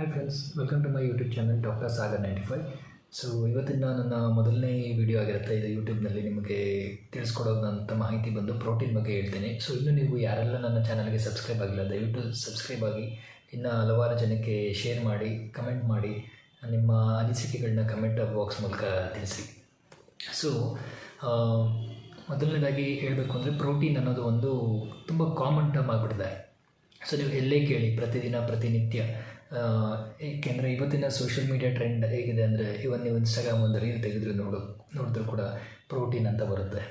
Hi friends welcome to my YouTube channel doctor Sagar ninety five so ಇವತ್ತಿನ ನನ್ನ ಮೊದಲನೇ video ಆಗಿರುತ್ತೆ. ಇದು ಯೂಟ್ಯೂಬ್ನಲ್ಲಿ ನಿಮಗೆ ತಿಳಿಸ್ಕೊಡೋದಂಥ ಮಾಹಿತಿ ಬಂದು ಪ್ರೋಟೀನ್ ಬಗ್ಗೆ ಹೇಳ್ತೀನಿ. ಸೊ ಇನ್ನು ನೀವು ಯಾರೆಲ್ಲ ನನ್ನ ಚಾನಲ್ಗೆ ಸಬ್ಸ್ಕ್ರೈಬ್ ಆಗಿಲ್ಲ, ದಯವಿಟ್ಟು ಸಬ್ಸ್ಕ್ರೈಬ್ ಆಗಿ. ಇನ್ನು ಹಲವಾರು ಜನಕ್ಕೆ ಶೇರ್ ಮಾಡಿ ಕಮೆಂಟ್ ಮಾಡಿ, ನಿಮ್ಮ ಅನಿಸಿಕೆಗಳನ್ನ ಕಮೆಂಟ್ ಬಾಕ್ಸ್ ಮೂಲಕ ತಿಳಿಸಿ. ಸೊ ಮೊದಲನೇದಾಗಿ ಹೇಳಬೇಕು ಅಂದರೆ ಪ್ರೋಟೀನ್ ಅನ್ನೋದು ಒಂದು ತುಂಬ ಕಾಮನ್ ಟರ್ಮ್ ಆಗಿಬಿಟ್ಟಿದೆ. ಸೊ ನೀವು ಎಲ್ಲೇ ಕೇಳಿ, ಪ್ರತಿದಿನ, ಪ್ರತಿನಿತ್ಯ ಏಕೆಂದರೆ ಇವತ್ತಿನ ಸೋಷಿಯಲ್ ಮೀಡಿಯಾ ಟ್ರೆಂಡ್ ಹೇಗಿದೆ ಅಂದರೆ ಇವನ್ ನೀವು ಇನ್ಸ್ಟಾಗ್ರಾಮ್ ಒಂದು ರೀಲ್ ತೆಗೆದ್ರೆ ನೋಡು, ನೋಡಿದ್ರು ಕೂಡ ಪ್ರೋಟೀನ್ ಅಂತ ಬರುತ್ತೆ.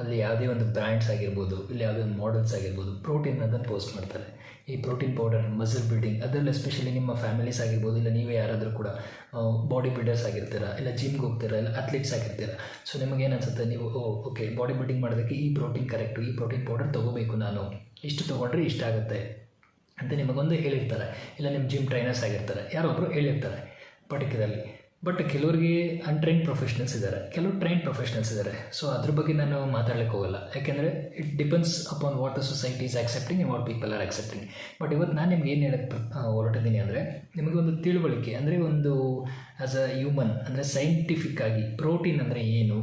ಅಲ್ಲಿ ಯಾವುದೇ ಒಂದು ಬ್ರ್ಯಾಂಡ್ಸ್ ಆಗಿರ್ಬೋದು, ಇಲ್ಲ ಯಾವುದೇ ಒಂದು ಮಾಡೆಲ್ಸ್ ಆಗಿರ್ಬೋದು ಪ್ರೋಟೀನ್ ಅದನ್ನು ಪೋಸ್ಟ್ ಮಾಡ್ತಾರೆ. ಈ ಪ್ರೋಟೀನ್ ಪೌಡರ್ ಮಸಲ್ ಬಿಲ್ಡಿಂಗ್ ಅದರಲ್ಲಿ ಎಸ್ಪೆಷಲಿ ನಿಮ್ಮ ಫ್ಯಾಮಿಲೀಸ್ ಆಗಿರ್ಬೋದು, ಇಲ್ಲ ನೀವೇ ಯಾರಾದರೂ ಕೂಡ ಬಾಡಿ ಬಿಲ್ಡರ್ಸ್ ಆಗಿರ್ತೀರಾ, ಇಲ್ಲ ಜಿಮ್ಗೆ ಹೋಗ್ತೀರಾ, ಇಲ್ಲ ಅಥ್ಲೀಟ್ಸ್ ಆಗಿರ್ತೀರಾ. ಸೊ ನಿಮಗೇನು ಅನ್ಸುತ್ತೆ? ನೀವು ಓಕೆ ಬಾಡಿ ಬಿಲ್ಡಿಂಗ್ ಮಾಡೋದಕ್ಕೆ ಈ ಪ್ರೋಟೀನ್ ಕರೆಕ್ಟು ಈ ಪ್ರೋಟೀನ್ ಪೌಡರ್ ತೊಗೋಬೇಕು ನಾನು. ಇಷ್ಟು ತೊಗೊಂಡ್ರೆ ಇಷ್ಟ ಆಗುತ್ತೆ. ಅಂತ ನಿಮಗೊಂದು ಹೇಳಿರ್ತಾರೆ. ಇಲ್ಲ ನಿಮ್ಮ ಜಿಮ್ ಟ್ರೈನರ್ಸ್ ಆಗಿರ್ತಾರೆ. ಯಾರೊಬ್ಬರು ಹೇಳಿರ್ತಾರೆ ಪರ್ಟಿಕ್ಯುಲರ್ಲಿ ಬಟ್ ಕೆಲವರಿಗೆ ಅನ್ಟ್ರೈನ್ ಪ್ರೊಫೆಷ್ನಲ್ಸ್ ಇದ್ದಾರೆ ಕೆಲವರು ಟ್ರೈನ್ ಪ್ರೊಫೆಷ್ನಲ್ಸ್ ಇದ್ದಾರೆ ಸೊ ಅದ್ರ ಬಗ್ಗೆ ನಾನು ಮಾತಾಡ್ಲಿಕ್ಕೆ ಹೋಗಲ್ಲ. ಯಾಕೆಂದರೆ it depends upon what the society is accepting what people are accepting but ಇವತ್ತು ನಾನು ನಿಮ್ಗೆ ಏನು ಹೇಳಕ್ಕೆ ಹೊರಟಿದ್ದೀನಿ ಅಂದರೆ, ನಿಮಗೆ ಒಂದು ತಿಳುವಳಿಕೆ, ಅಂದರೆ ಒಂದು ಆ್ಯಸ್ ಅ ಹ್ಯೂಮನ್ ಅಂದರೆ ಸೈಂಟಿಫಿಕ್ ಆಗಿ ಪ್ರೋಟೀನ್ ಅಂದರೆ ಏನು,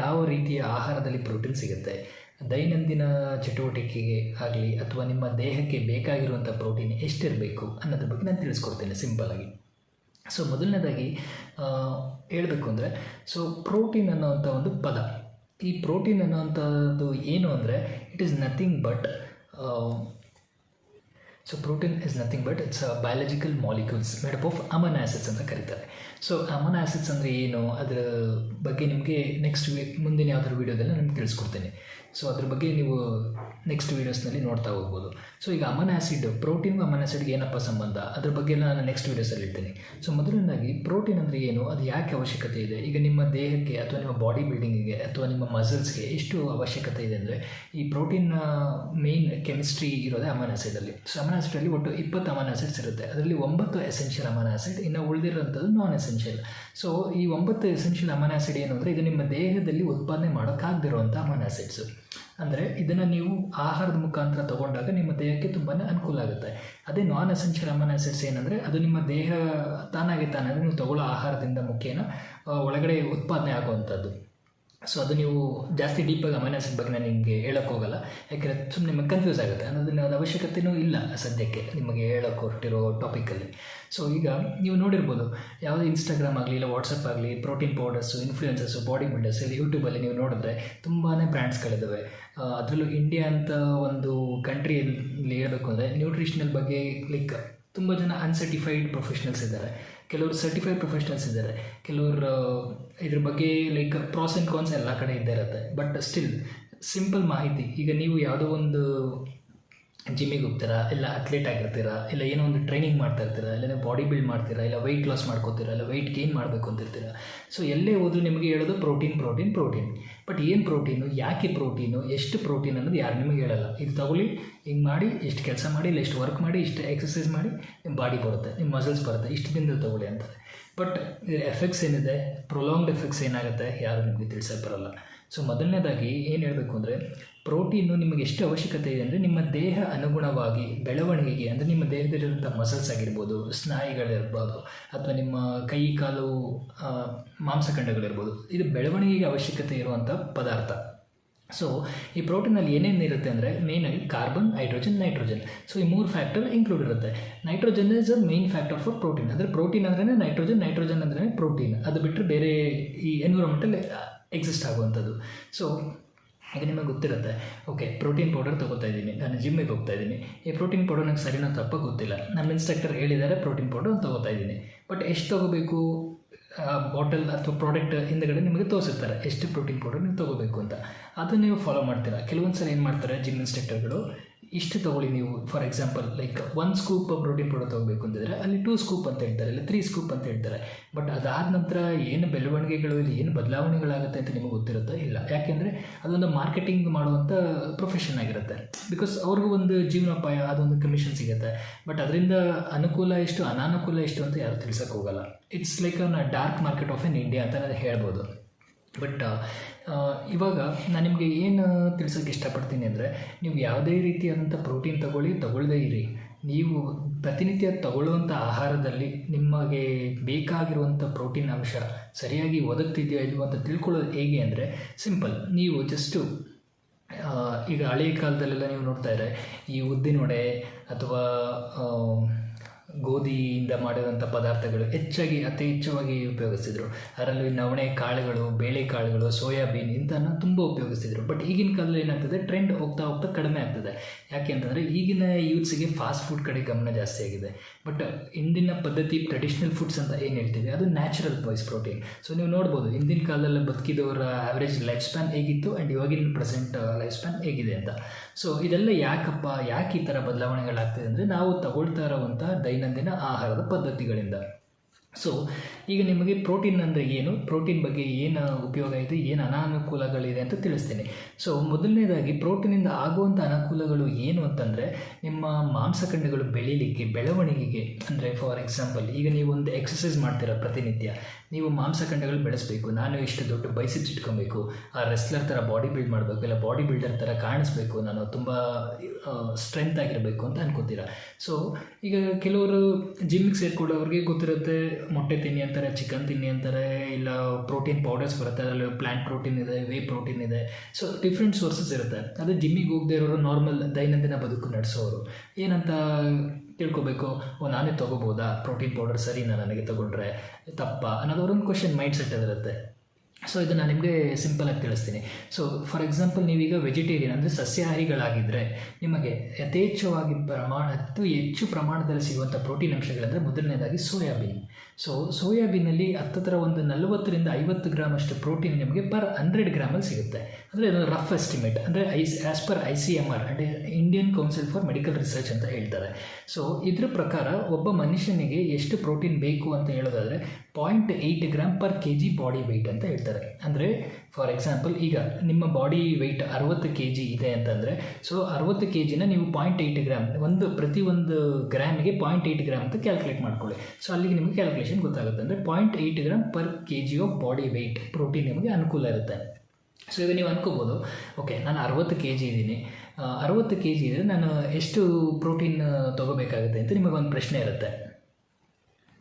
ಯಾವ ರೀತಿಯ ಆಹಾರದಲ್ಲಿ ಪ್ರೋಟೀನ್ ಸಿಗುತ್ತೆ ದೈನಂದಿನ ಚಟುವಟಿಕೆಗೆ ಆಗಲಿ ಅಥವಾ ನಿಮ್ಮ ದೇಹಕ್ಕೆ ಬೇಕಾಗಿರುವಂಥ ಪ್ರೋಟೀನ್ ಎಷ್ಟಿರಬೇಕು ಅನ್ನೋದ್ರ ಬಗ್ಗೆ ನಾನು ತಿಳಿಸ್ಕೊಡ್ತೇನೆ ಸಿಂಪಲಾಗಿ ಸೊ ಮೊದಲನೇದಾಗಿ ಹೇಳಬೇಕು ಅಂದರೆ, ಸೊ ಪ್ರೋಟೀನ್ ಅನ್ನೋವಂಥ ಒಂದು ಪದ. ಈ ಪ್ರೋಟೀನ್ ಅನ್ನೋವಂಥದ್ದು ಏನು ಅಂದರೆ it is nothing but so protein is nothing but it's biological molecules made up of amino acids ಅಂತ ಕರೀತಾರೆ. ಸೊ ಅಮನ್ ಆ್ಯಸಿಡ್ಸ್ ಅಂದರೆ ಏನು? ಅದರ ಬಗ್ಗೆ ನಿಮಗೆ ನೆಕ್ಸ್ಟ್ ವೀಕ್ ಮುಂದಿನ ಯಾವುದಾದ್ರು ವೀಡಿಯೋದಲ್ಲಿ ನಿಮ್ಗೆ ತಿಳಿಸ್ಕೊಡ್ತೇನೆ. ಸೊ ಅದ್ರ ಬಗ್ಗೆ ನೀವು ನೆಕ್ಸ್ಟ್ ವೀಡಿಯೋಸ್ನಲ್ಲಿ ನೋಡ್ತಾ ಹೋಗ್ಬೋದು. ಸೊ ಈಗ ಅಮನ್ ಆ್ಯಸಿಡ್ ಪ್ರೋಟೀನ್ಗೂ ಅಮನ್ ಆ್ಯಸಿಡ್ಗೆ ಏನಪ್ಪ ಸಂಬಂಧ? ಅದ್ರ ಬಗ್ಗೆ ಎಲ್ಲ ನಾನು ನೆಕ್ಸ್ಟ್ ವೀಡಿಯೋಸಲ್ಲಿ ಇರ್ತೀನಿ ಸೊ ಮೊದಲನೇದಾಗಿ ಪ್ರೋಟೀನ್ ಅಂದರೆ ಏನು? ಅದು ಯಾಕೆ ಅವಶ್ಯಕತೆ ಇದೆ? ಈಗ ನಿಮ್ಮ ದೇಹಕ್ಕೆ ಅಥವಾ ನಿಮ್ಮ ಬಾಡಿ ಬಿಲ್ಡಿಂಗಿಗೆ ಅಥವಾ ನಿಮ್ಮ ಮಸಲ್ಸ್ಗೆ ಎಷ್ಟು ಅವಶ್ಯಕತೆ ಇದೆ ಅಂದರೆ, ಈ ಪ್ರೋಟೀನ್ನ ಮೇನ್ ಕೆಮಿಸ್ಟ್ರಿ ಇರೋದೇ ಅಮನ್ ಆ್ಯಸಿಡಲ್ಲಿ ಸೊ ಅಮನ್ ಆ್ಯಸಿಡಲ್ಲಿ ಒಟ್ಟು ಇಪ್ಪತ್ತು ಅಮನ್ ಆ್ಯಸಿಡ್ಸ್ ಇರುತ್ತೆ. ಅದರಲ್ಲಿ ಒಂಬತ್ತು ಎಸೆನ್ಷಿಯಲ್ ಅಮನ್ ಆ್ಯಸಿಡ್ ಇನ್ನು ಉಳಿದಿರೋಂಥದ್ದು ನಾನ್ ಎಸೆನ್ಷಿಯಲ್ ಸೊ ಈ ಒಂಬತ್ತು ಎಸೆನ್ಷಿಯಲ್ ಅಮನ್ ಆ್ಯಸಿಡ್ ಏನು ಅಂದರೆ, ಇದು ನಿಮ್ಮ ದೇಹದಲ್ಲಿ ಉತ್ಪಾದನೆ ಮಾಡೋಕ್ಕಾಗದಿರುವಂಥ ಅಮನ್ ಆ್ಯಸಿಡ್ಸು ಅಂದರೆ ಇದನ್ನು ನೀವು ಆಹಾರದ ಮುಖಾಂತರ ತಗೊಂಡಾಗ ನಿಮ್ಮ ದೇಹಕ್ಕೆ ತುಂಬಾ ಅನುಕೂಲ ಆಗುತ್ತೆ. ಅದೇ ನಾನ್ ಎಸೆನ್ಷಿಯಲ್ ಅಮನ್ ಆಸಿಡ್ಸ್ ಏನಂದರೆ ಅದು ನಿಮ್ಮ ದೇಹ ತಾನಾಗೆ ತಾನಂದರೆ ನೀವು ತಗೊಳ್ಳೋ ಆಹಾರದಿಂದ ಮುಖೇನ ಒಳಗಡೆ ಉತ್ಪಾದನೆ ಆಗುವಂಥದ್ದು ಸೊ ಅದು ನೀವು ಜಾಸ್ತಿ ಡೀಪಾಗಿ ಅಮೈನಾಸಿಡ್ ಬಗ್ಗೆ ನಾನು ನಿಮಗೆ ಹೇಳೋಕ್ಕೆ ಹೋಗಲ್ಲ. ಯಾಕೆಂದರೆ ಸುಮ್ಮನೆ ನಿಮಗೆ ಕನ್ಫ್ಯೂಸ್ ಆಗುತ್ತೆ. ಅನ್ನೋದನ್ನ ಅವಶ್ಯಕತೆಯೂ ಇಲ್ಲ ಸದ್ಯಕ್ಕೆ ನಿಮಗೆ ಹೇಳೋಕೆ ಹೊರಟಿರೋ ಟಾಪಿಕಲ್ಲಿ ಸೊ ಈಗ ನೀವು ನೋಡಿರ್ಬೋದು, ಯಾವುದೇ ಇನ್ಸ್ಟಾಗ್ರಾಮ್ ಆಗಲಿ, ಇಲ್ಲ ವಾಟ್ಸಪ್ ಆಗಲಿ protein powders influencers body builders ಇಲ್ಲಿ ಯೂಟ್ಯೂಬಲ್ಲಿ ನೀವು ನೋಡಿದ್ರೆ ತುಂಬಾ ಬ್ರ್ಯಾಂಡ್ಸ್ಗಳಿದ್ದಾವೆ ಅದರಲ್ಲೂ ಇಂಡಿಯಾ ಅಂತ ಒಂದು ಕಂಟ್ರಿಯಲ್ಲಿ ಹೇಳಬೇಕು ಅಂದರೆ ನ್ಯೂಟ್ರಿಷನಲ್ ಬಗ್ಗೆ ಲೈಕ್ ತುಂಬ ಜನ ಅನ್ಸರ್ಟಿಫೈಡ್ ಪ್ರೊಫೆಷ್ನಲ್ಸ್ ಇದ್ದಾರೆ. ಕೆಲವರು ಸರ್ಟಿಫೈಡ್ ಪ್ರೊಫೆಷ್ನಲ್ಸ್ ಇದ್ದಾರೆ. ಕೆಲವರು ಇದ್ರ ಬಗ್ಗೆ ಲೈಕ್ ಪ್ರಾಸ್ ಆ್ಯಂಡ್ ಕಾನ್ಸ್ ಎಲ್ಲ ಕಡೆ ಇದ್ದೇ ಇರುತ್ತೆ. ಬಟ್ ಸ್ಟಿಲ್ ಸಿಂಪಲ್ ಮಾಹಿತಿ. ಈಗ ನೀವು ಯಾವುದೋ ಒಂದು ಜಿಮ್ಮಿಗೆ ಹೋಗ್ತೀರಾ, ಇಲ್ಲ ಅಥ್ಲೀಟ್ ಆಗಿರ್ತೀರಾ, ಇಲ್ಲ ಏನೋ ಒಂದು ಟ್ರೈನಿಂಗ್ ಮಾಡ್ತಾ ಇರ್ತೀರಾ, ಇಲ್ಲ ಬಾಡಿ ಬಿಲ್ಡ್ ಮಾಡ್ತೀರಾ, ಇಲ್ಲ ವೆಯ್ಟ್ ಲಾಸ್ ಮಾಡ್ಕೋತೀರಾ, ಇಲ್ಲ ವೆಯ್ಟ್ ಗೇನ್ ಮಾಡಬೇಕು ಅಂತಿರ್ತೀರಾ. ಸೊ ಎಲ್ಲೇ ಹೋದ್ರೂ ನಿಮಗೆ ಹೇಳೋದು ಪ್ರೋಟೀನ್ ಪ್ರೋಟೀನ್ ಪ್ರೋಟೀನ್ ಬಟ್ ಏನು ಪ್ರೋಟೀನು ಯಾಕೆ ಪ್ರೋಟೀನು ಎಷ್ಟು ಪ್ರೋಟೀನ್ ಅನ್ನೋದು ಯಾರು ನಿಮಗೆ ಹೇಳಲ್ಲ. ಇದು ತಗೊಳ್ಳಿ, ಹಿಂಗೆ ಮಾಡಿ, ಇಷ್ಟು ಕೆಲಸ ಮಾಡಿ, ಇಲ್ಲ ಇಷ್ಟು ವರ್ಕ್ ಮಾಡಿ, ಇಷ್ಟು ಎಕ್ಸಸೈಸ್ ಮಾಡಿ ನಿಮ್ಮ ಬಾಡಿ ಬರುತ್ತೆ ನಿಮ್ಮ ಮಸಲ್ಸ್ ಬರುತ್ತೆ, ಇಷ್ಟು ದಿನದಲ್ಲಿ ತಗೊಳ್ಳಿ ಅಂತಾರೆ ಬಟ್ ಇದರ ಎಫೆಕ್ಟ್ಸ್ ಏನಿದೆ? ಪ್ರೊಲಾಂಗ್ಡ್ ಎಫೆಕ್ಟ್ಸ್ ಏನಾಗುತ್ತೆ? ಯಾರು ನಿಮಗೆ ತಿಳಿಸೋಕೆ ಬರಲ್ಲ. ಸೊ ಮೊದಲನೇದಾಗಿ ಏನು ಹೇಳಬೇಕು ಅಂದರೆ ಪ್ರೋಟೀನು ನಿಮಗೆ ಎಷ್ಟು ಅವಶ್ಯಕತೆ ಇದೆ ಅಂದರೆ ನಿಮ್ಮ ದೇಹ ಅನುಗುಣವಾಗಿ ಬೆಳವಣಿಗೆಗೆ, ಅಂದರೆ ನಿಮ್ಮ ದೇಹದಲ್ಲಿರುವಂಥ ಮಸಲ್ಸ್ ಆಗಿರ್ಬೋದು, ಸ್ನಾಯುಗಳಿರ್ಬೋದು, ಅಥವಾ ನಿಮ್ಮ ಕೈ, ಕಾಲು ಮಾಂಸಖಂಡಗಳಿರ್ಬೋದು, ಇದು ಬೆಳವಣಿಗೆಗೆ ಅವಶ್ಯಕತೆ ಇರುವಂಥ ಪದಾರ್ಥ. ಸೊ ಈ ಪ್ರೋಟೀನಲ್ಲಿ ಏನೇನು ಇರುತ್ತೆ ಅಂದರೆ ಮೇಯ್ನಾಗಿ ಕಾರ್ಬನ್ ಹೈಡ್ರೋಜನ್ ನೈಟ್ರೋಜನ್ ಸೊ ಈ ಮೂರು ಫ್ಯಾಕ್ಟರ್ ಇನ್ಕ್ಲೂಡ್ ಇರುತ್ತೆ. Nitrogen is a main factor for protein ಅಂದರೆ ಪ್ರೋಟೀನ್ ಅಂದ್ರೆ ನೈಟ್ರೋಜನ್ ನೈಟ್ರೋಜನ್ ಅಂದ್ರೆ ಪ್ರೋಟೀನ್ ಅದು ಬಿಟ್ಟರೆ ಬೇರೆ ಈ ಎನ್ವಿರಾನ್ಮೆಂಟಲ್ಲಿ ಎಕ್ಸಿಸ್ಟ್ ಆಗುವಂಥದ್ದು. ಸೊ ಈಗ ನಿಮಗೆ ಗೊತ್ತಿರುತ್ತೆ. ಓಕೆ ಪ್ರೋಟೀನ್ ಪೌಡರ್ ತೊಗೋತಾ ಇದ್ದೀನಿ. ನಾನು ಜಿಮ್ಮಿಗೆ ಹೋಗ್ತಾ ಇದ್ದೀನಿ. ಈ ಪ್ರೋಟೀನ್ ಪೌಡರ್ ನನಗೆ ಸರಿನೋ ತಪ್ಪ ಗೊತ್ತಿಲ್ಲ. ನಮ್ಮ ಇನ್ಸ್ಟ್ರಕ್ಟರ್ ಹೇಳಿದ್ದಾರೆ ಪ್ರೋಟೀನ್ ಪೌಡರ್ ತೊಗೋತಾ ಇದ್ದೀನಿ. ಬಟ್ ಎಷ್ಟು ತೊಗೋಬೇಕು? ಬಾಟಲ್ ಅಥವಾ ಪ್ರಾಡಕ್ಟ್ ಹಿಂದಗಡೆ ನಿಮಗೆ ತೋರಿಸಿರ್ತಾರೆ ಎಷ್ಟು ಪ್ರೋಟೀನ್ ಪೌಡರ್ ನೀವು ತೊಗೋಬೇಕು ಅಂತ. ಅದನ್ನು ನೀವು ಫಾಲೋ ಮಾಡ್ತೀರಾ. ಕೆಲವೊಂದು ಸಲ ಏನು ಮಾಡ್ತಾರೆ ಜಿಮ್ ಇನ್ಸ್ಟ್ರಕ್ಟರ್ಗಳು ಇಷ್ಟು ತೊಗೊಳ್ಳಿ ನೀವು for example like one scoop protein powder ತೊಗೋಬೇಕು ಅಂತಿದ್ರೆ ಅಲ್ಲಿ ಟೂ ಸ್ಕೂಪ್ ಅಂತ ಹೇಳ್ತಾರೆ ಇಲ್ಲ ತ್ರೀ ಸ್ಕೂಪ್ ಅಂತ ಹೇಳ್ತಾರೆ. ಬಟ್ ಅದಾದ ನಂತರ ಏನು ಬೆಳವಣಿಗೆಗಳು ಇಲ್ಲಿ, ಏನು ಬದಲಾವಣೆಗಳಾಗುತ್ತೆ ಅಂತ ನಿಮಗೆ ಗೊತ್ತಿರುತ್ತೋ ಇಲ್ಲ. ಯಾಕೆಂದರೆ ಅದೊಂದು ಮಾರ್ಕೆಟಿಂಗ್ ಮಾಡುವಂಥ ಪ್ರೊಫೆಷನ್ ಆಗಿರುತ್ತೆ. ಬಿಕಾಸ್ ಅವ್ರಿಗೂ ಒಂದು ಜೀವನೋಪಾಯ, ಅದೊಂದು ಕಮಿಷನ್ ಸಿಗುತ್ತೆ. ಬಟ್ ಅದರಿಂದ ಅನುಕೂಲ ಎಷ್ಟು, ಅನಾನುಕೂಲ ಎಷ್ಟು ಅಂತ ಯಾರು ತಿಳ್ಸೋಕೆ ಹೋಗಲ್ಲ. It's like an dark market of in India ಅಂತ ಹೇಳ್ಬೋದು. ಬಟ್ ಇವಾಗ ನಾನು ನಿಮಗೆ ಏನು ತಿಳ್ಸೋಕ್ಕೆ ಇಷ್ಟಪಡ್ತೀನಿ ಅಂದರೆ ನೀವು ಯಾವುದೇ ರೀತಿಯಾದಂಥ ಪ್ರೋಟೀನ್ ತಗೊಳ್ಳಿ ತಗೊಳ್ಳದೇ ಇರಿ. ನೀವು ಪ್ರತಿನಿತ್ಯ ತಗೊಳ್ಳುವಂಥ ಆಹಾರದಲ್ಲಿ ನಿಮಗೆ ಬೇಕಾಗಿರುವಂಥ ಪ್ರೋಟೀನ್ ಅಂಶ ಸರಿಯಾಗಿ ಒದಗ್ತಿದೆಯೋ ಇಲ್ವೋ ಅಂತ ತಿಳ್ಕೊಳ್ಳೋದು ಹೇಗೆ ಅಂದರೆ ಸಿಂಪಲ್ ನೀವು ಜಸ್ಟು ಈಗ ಹಳೆಯ ಕಾಲದಲ್ಲೆಲ್ಲ ನೀವು ನೋಡ್ತಾ ಇದ್ದರೆ ಈ ಉದ್ದಿನ ವಡೆ ಅಥವಾ ಗೋಧಿಯಿಂದ ಮಾಡಿದಂಥ ಪದಾರ್ಥಗಳು ಹೆಚ್ಚಾಗಿ, ಅತಿ ಹೆಚ್ಚವಾಗಿ ಉಪಯೋಗಿಸ್ತಿದ್ರು. ಅದರಲ್ಲಿ ನವಣೆ ಕಾಳುಗಳು, ಬೇಳೆ ಕಾಳುಗಳು, ಸೋಯಾಬೀನ್ ಇಂದನ ತುಂಬ ಉಪಯೋಗಿಸ್ತಿದ್ರು. ಬಟ್ ಈಗಿನ ಕಾಲದಲ್ಲಿ ಏನಾಗ್ತದೆ? ಟ್ರೆಂಡ್ ಹೋಗ್ತಾ ಹೋಗ್ತಾ ಕಡಿಮೆ ಆಗ್ತದೆ. ಯಾಕೆ ಅಂತಂದರೆ ಈಗಿನ ಯೂತ್ಸಿಗೆ ಫಾಸ್ಟ್ ಫುಡ್ ಕಡೆ ಗಮನ ಜಾಸ್ತಿ ಆಗಿದೆ. ಬಟ್ ಇಂದಿನ ಪದ್ಧತಿ ಟ್ರೆಡಿಷ್ನಲ್ ಫುಡ್ಸ್ ಅಂತ ಏನು ಹೇಳ್ತೀವಿ? ಅದು ನ್ಯಾಚುರಲ್ ವಾಯ್ಸ್ ಪ್ರೋಟೀನ್ ಸೊ ನೀವು ನೋಡ್ಬೋದು, ಹಿಂದಿನ ಕಾಲದಲ್ಲಿ ಬದುಕಿದವರ ಆವ್ರೇಜ್ ಲೈಫ್ ಸ್ಪ್ಯಾನ್ ಹೇಗಿತ್ತು? ಆ್ಯಂಡ್ ಇವಾಗಿನ ಪ್ರೆಸೆಂಟ್ ಲೈಫ್ ಸ್ಪ್ಯಾನ್ ಹೇಗಿದೆ ಅಂತ. ಸೊ ಇದೆಲ್ಲ ಯಾಕಪ್ಪ, ಯಾಕೆ ಈ ಥರ ಬದಲಾವಣೆಗಳಾಗ್ತಿದೆ ಅಂದರೆ ನಾವು ತಗೊಳ್ತಾ ಇರುವಂಥ ದೈನಂದಿನ ಆಹಾರದ ಪದ್ಧತಿಗಳಿಂದ. ಸೊ ಈಗ ನಿಮಗೆ ಪ್ರೋಟೀನ್ ಅಂದರೆ ಏನು? ಪ್ರೋಟೀನ್ ಬಗ್ಗೆ ಏನು ಉಪಯೋಗ ಇದೆ? ಏನು ಅನಾನುಕೂಲಗಳಿದೆ ಅಂತ ತಿಳಿಸ್ತೀನಿ. ಸೊ ಮೊದಲನೇದಾಗಿ ಪ್ರೋಟೀನಿಂದ ಆಗುವಂಥ ಅನುಕೂಲಗಳು ಏನು ಅಂತಂದರೆ, ನಿಮ್ಮ ಮಾಂಸಖಂಡಗಳು ಬೆಳೀಲಿಕ್ಕೆ, ಬೆಳವಣಿಗೆಗೆ, ಅಂದರೆ ಫಾರ್ ಎಕ್ಸಾಂಪಲ್ ಈಗ ನೀವು ಒಂದು ಎಕ್ಸಸೈಸ್ ಮಾಡ್ತೀರಾ ಪ್ರತಿನಿತ್ಯ. ನೀವು ಮಾಂಸಖಂಡಗಳು ಬೆಳೆಸಬೇಕು. ನಾನು ಇಷ್ಟು ದೊಡ್ಡ ಬೈಸಿಪ್ಸ್ ಇಟ್ಕೊಬೇಕು. ಆ ರೆಸ್ಲರ್ ಥರ ಬಾಡಿ ಬಿಲ್ಡ್ ಮಾಡಬೇಕು. ಇಲ್ಲ ಬಾಡಿ ಬಿಲ್ಡರ್ ಥರ ಕಾಣಿಸ್ಬೇಕು. ನಾನು ತುಂಬ ಸ್ಟ್ರೆಂತ್ ಆಗಿರಬೇಕು ಅಂತ ಅನ್ಕೋತೀರ. ಸೊ ಈಗ ಕೆಲವರು ಜಿಮ್ಗೆ ಸೇರಿಕೊಳ್ಳೋರಿಗೆ ಗೊತ್ತಿರುತ್ತೆ, ಮೊಟ್ಟೆ ತಿನ್ನಿ ಅಂತಾರೆ ಚಿಕನ್ ತಿನ್ನಿ ಅಂತಾರೆ, ಇಲ್ಲ ಪ್ರೋಟೀನ್ ಪೌಡರ್ಸ್ ಬರುತ್ತೆ, ಅದರಲ್ಲಿ ಪ್ಲ್ಯಾಂಟ್ ಪ್ರೋಟೀನ್ ಇದೆ ವೇ ಪ್ರೋಟೀನ್ ಇದೆ. ಸೊ ಡಿಫ್ರೆಂಟ್ ಸೋರ್ಸಸ್ ಇರುತ್ತೆ. ಅದು ಜಿಮ್ಮಿಗೆ ಹೋಗದೆ ಇರೋರು ನಾರ್ಮಲ್ ದೈನಂದಿನ ಬದುಕು ನಡೆಸೋರು. ಏನಂತ ತಿಳ್ಕೊಬೇಕು? ಓ, ನಾನೇ ತೊಗೋಬೋದಾ? ಪ್ರೋಟೀನ್ ಪೌಡರ್ ಸರಿನಾ ನನಗೆ ತೊಗೊಂಡ್ರೆ ತಪ್ಪ ಅನ್ನೋದು ಅವ್ರೊಂದು ಕ್ವಶನ್ ಮೈಂಡ್ ಸೆಟ್ ಅದಿರುತ್ತೆ ಸೊ ನಾನು ನಿಮಗೆ ಸಿಂಪಲಾಗಿ ತಿಳಿಸ್ತೀನಿ. ಸೊ ಫಾರ್ ಎಕ್ಸಾಂಪಲ್ ನೀವೀಗ ವೆಜಿಟೇರಿಯನ್ ಅಂದರೆ ಸಸ್ಯಾಹಾರಿಗಳಾಗಿದ್ದರೆ ನಿಮಗೆ ಯಥೇಚ್ಛವಾಗಿ ಪ್ರಮಾಣ, ಅತಿ ಹೆಚ್ಚು ಪ್ರಮಾಣದಲ್ಲಿ ಸಿಗುವಂಥ ಪ್ರೋಟೀನ್ ಅಂಶಗಳಂದರೆ ಮೊದಲನೇದಾಗಿ ಸೋಯಾಬೀನ್. ಸೊ ಸೋಯಾಬೀನಲ್ಲಿ ಹತ್ತತ್ರ ಒಂದು ನಲವತ್ತರಿಂದ ಐವತ್ತು ಗ್ರಾಮ್ ಅಷ್ಟು ಪ್ರೋಟೀನ್ ನಿಮಗೆ ಪರ್ ಹಂಡ್ರೆಡ್ ಗ್ರಾಮಲ್ಲಿ ಸಿಗುತ್ತೆ. ಅಂದರೆ ಅದೊಂದು ರಫ್ ಎಸ್ಟಿಮೇಟ್ ಅಂದರೆ is as per I C M R ಅಂದರೆ Indian council for medical research ಅಂತ ಹೇಳ್ತಾರೆ. ಸೊ ಇದ್ರ ಪ್ರಕಾರ ಒಬ್ಬ ಮನುಷ್ಯನಿಗೆ ಎಷ್ಟು ಪ್ರೋಟೀನ್ ಬೇಕು ಅಂತ ಹೇಳೋದಾದರೆ point eight gram per K G body weight ಅಂತ ಹೇಳ್ತಾರೆ. ಅಂದರೆ ಫಾರ್ ಎಕ್ಸಾಂಪಲ್ ಈಗ ನಿಮ್ಮ ಬಾಡಿ ವೆಯ್ಟ್ ಅರವತ್ತು ಕೆ ಜಿ ಇದೆ ಅಂತಂದರೆ ಸೊ ಅರವತ್ತು ಕೆ ಜಿನ ನೀವು ಪಾಯಿಂಟ್ ಏಯ್ಟ್ ಗ್ರಾಮ್ ಒಂದು, ಪ್ರತಿ ಒಂದು ಗ್ರಾಮಿಗೆ ಪಾಯಿಂಟ್ ಏಯ್ಟ್ ಗ್ರಾಮ್ ಅಂತ ಕ್ಯಾಲ್ಕುಲೇಟ್ ಮಾಡ್ಕೊಳ್ಳಿ. ಸೊ ಅಲ್ಲಿಗೆ ನಿಮಗೆ ಕ್ಯಾಲ್ಕುಲೇಷನ್ ಗೊತ್ತಾಗುತ್ತೆ. ಅಂದರೆ point eight gram per K G of body weight protein ನಿಮಗೆ ಅನುಕೂಲ ಇರುತ್ತೆ. ಸೊ ಈಗ ನೀವು ಅನ್ಕೋಬೋದು ಓಕೆ ನಾನು ಅರವತ್ತು ಕೆ ಜಿ ಇದ್ದೀನಿ ಅರವತ್ತು ಕೆ ಜಿ ಇದ್ದರೆ ನಾನು ಎಷ್ಟು ಪ್ರೋಟೀನ್ ತೊಗೋಬೇಕಾಗುತ್ತೆ ಅಂತ ನಿಮಗೆ ಒಂದು ಪ್ರಶ್ನೆ ಇರುತ್ತೆ.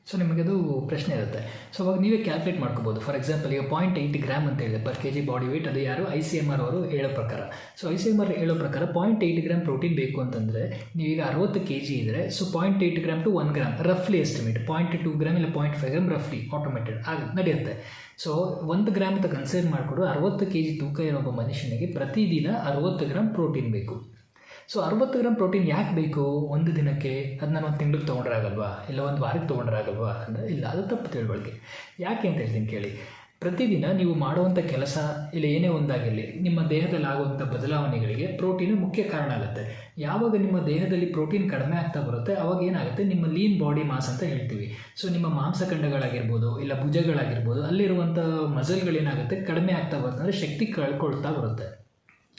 ಸೊ ನಿಮಗದು ಪ್ರಶ್ನೆ ಇರುತ್ತೆ. ಸೊ ಅವಾಗ ನೀವೇ ಕ್ಯಾಲ್ಕುಲೇಟ್ ಮಾಡ್ಕೋಬೋದು. ಫಾರ್ ಎಕ್ಸಾಂಪಲ್ ಈಗ ಪಾಯಿಂಟ್ ಏಯ್ಟ್ ಗ್ರಾಮ್ ಅಂತ ಹೇಳಿದೆ. Per K G body weight ಅದು ಯಾರು? ಐ ಸಿ ಎಂ ಆರ್ ಅವರು ಹೇಳೋ ಪ್ರಕಾರ. So I C M R ಹೇಳೋ ಪ್ರಕಾರ ಪಾಯಿಂಟ್ ಏಯ್ಟ್ ಗ್ರಾಮ್ ಪ್ರೋಟೀನ್ ಬೇಕು ಅಂತಂದರೆ ನೀವೀಗ ಅರವತ್ತು ಕೆ ಜಿ ಇದ್ದರೆ so point eight gram to one gram ರಫ್ಲಿ estimate point two gram ಇಲ್ಲ ಪಾಯಿಂಟ್ ಫೈವ್ ಗ್ರಾಮ್ ರಫ್ಲಿ ಆಟೋಮೇಟೆಡ್ ಆಗ ನಡೆಯುತ್ತೆ. ಸೊ ಒಂದು ಗ್ರಾಮ್ ಅಂತ ಕನ್ಸಿಡರ್ ಮಾಡಿಕೊಂಡು ಅರವತ್ತು ಕೆ ಜಿ ತೂಕ ಇರೋ ಒಬ್ಬ ಮನುಷ್ಯನಿಗೆ ಪ್ರತಿದಿನ ಅರವತ್ತು ಗ್ರಾಮ್ ಪ್ರೋಟೀನ್ ಬೇಕು. ಸೊ ಅರವತ್ತು ಗ್ರಾಮ್ ಪ್ರೋಟೀನ್ ಯಾಕೆ ಬೇಕು? ಒಂದು ದಿನಕ್ಕೆ ಅದು ನಾನು ಒಂದು ತಿಂಗಳಿಗೆ ತೊಗೊಂಡ್ರೆ ಆಗಲ್ವಾ ಇಲ್ಲ ಒಂದು ವಾರಕ್ಕೆ ತೊಗೊಂಡ್ರೆ ಆಗಲ್ವಾ ಅಂದರೆ ಇಲ್ಲ, ಅದು ತಪ್ಪು ತಿಳುವಳಿಕೆ. ಯಾಕೆ ಅಂತ ಹೇಳ್ತೀನಿ ಕೇಳಿ. ಪ್ರತಿದಿನ ನೀವು ಮಾಡುವಂಥ ಕೆಲಸ ಇಲ್ಲ ಏನೇ ಒಂದಾಗಿರಲಿ, ನಿಮ್ಮ ದೇಹದಲ್ಲಿ ಆಗುವಂಥ ಬದಲಾವಣೆಗಳಿಗೆ ಪ್ರೋಟೀನು ಮುಖ್ಯ ಕಾರಣ ಆಗುತ್ತೆ. ಯಾವಾಗ ನಿಮ್ಮ ದೇಹದಲ್ಲಿ ಪ್ರೋಟೀನ್ ಕಡಿಮೆ ಆಗ್ತಾ ಬರುತ್ತೆ, ಅವಾಗ ಏನಾಗುತ್ತೆ? ನಿಮ್ಮ ಲೀನ್ ಬಾಡಿ ಮಾಸ್ ಅಂತ ಹೇಳ್ತೀವಿ. ಸೊ ನಿಮ್ಮ ಮಾಂಸಖಂಡಗಳಾಗಿರ್ಬೋದು, ಇಲ್ಲ ಭುಜಗಳಾಗಿರ್ಬೋದು ಅಲ್ಲಿರುವಂಥ ಮಸಲ್ಗಳೇನಾಗುತ್ತೆ ಕಡಿಮೆ ಆಗ್ತಾ ಬರುತ್ತೆ, ಅಂದರೆ ಶಕ್ತಿ ಕಳ್ಕೊಳ್ತಾ ಬರುತ್ತೆ.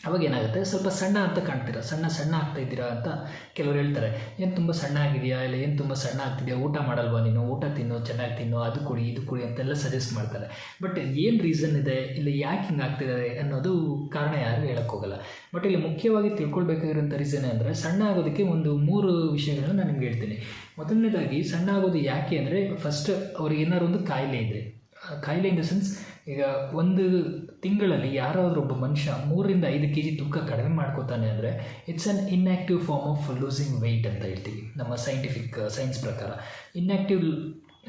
ಅವಾಗ ಏನಾಗುತ್ತೆ? ಸ್ವಲ್ಪ ಸಣ್ಣ ಅಂತ ಕಾಣ್ತೀರಾ? ಸಣ್ಣ ಸಣ್ಣ ಆಗ್ತಾ ಇದ್ದೀರಾ ಅಂತ ಕೆಲವರು ಹೇಳ್ತಾರೆ. ಏನು ತುಂಬ ಸಣ್ಣ ಆಗಿದೆಯಾ? ಇಲ್ಲ, ಏನು ತುಂಬ ಸಣ್ಣ ಆಗ್ತಿದೆಯಾ? ಊಟ ಮಾಡಲ್ವಾ ನೀನು? ಊಟ ತಿನ್ನು, ಚೆನ್ನಾಗಿ ತಿನ್ನು, ಅದು ಕುಡಿ, ಇದು ಕುಡಿ ಅಂತೆಲ್ಲ ಸಜೆಸ್ಟ್ ಮಾಡ್ತಾರೆ. ಬಟ್ ಏನು ರೀಸನ್ ಇದೆ? ಇಲ್ಲ, ಯಾಕೆ ಹಿಂಗೆ ಆಗ್ತಿದ್ದಾರೆ? ಅನ್ನೋದು ಕಾರಣ ಯಾರು ಹೇಳೋಕ್ಕೋಗಲ್ಲ ಬಟ್ ಇಲ್ಲಿ ಮುಖ್ಯವಾಗಿ ತಿಳ್ಕೊಳ್ಬೇಕಾಗಿರೋಂಥ ರೀಸನ್ ಅಂದರೆ ಸಣ್ಣ ಆಗೋದಕ್ಕೆ ಒಂದು ಮೂರು ವಿಷಯಗಳನ್ನ ನಾನು ನಿಮ್ಗೆ ಹೇಳ್ತೀನಿ. ಮೊದಲನೇದಾಗಿ, ಸಣ್ಣ ಆಗೋದು ಯಾಕೆ ಅಂದರೆ ಫಸ್ಟ್ ಅವ್ರಿಗೆ ಏನಾದ್ರು ಒಂದು ಕಾಯಿಲೆ ಇದೆ ಕಾಯಿಲೆ ಇನ್ ದ ಸೆನ್ಸ್ ಈಗ ಒಂದು ತಿಂಗಳಲ್ಲಿ ಯಾರಾದರೂ ಒಬ್ಬ ಮನುಷ್ಯ ಮೂರರಿಂದ ಐದು ಕೆ ಜಿ ತೂಕ ಕಡಿಮೆ ಮಾಡ್ಕೋತಾನೆ ಅಂದರೆ it's an inactive form of losing weight ಅಂತ ಹೇಳ್ತೀವಿ. ನಮ್ಮ ಸೈಂಟಿಫಿಕ್ ಸೈನ್ಸ್ ಪ್ರಕಾರ. Inactive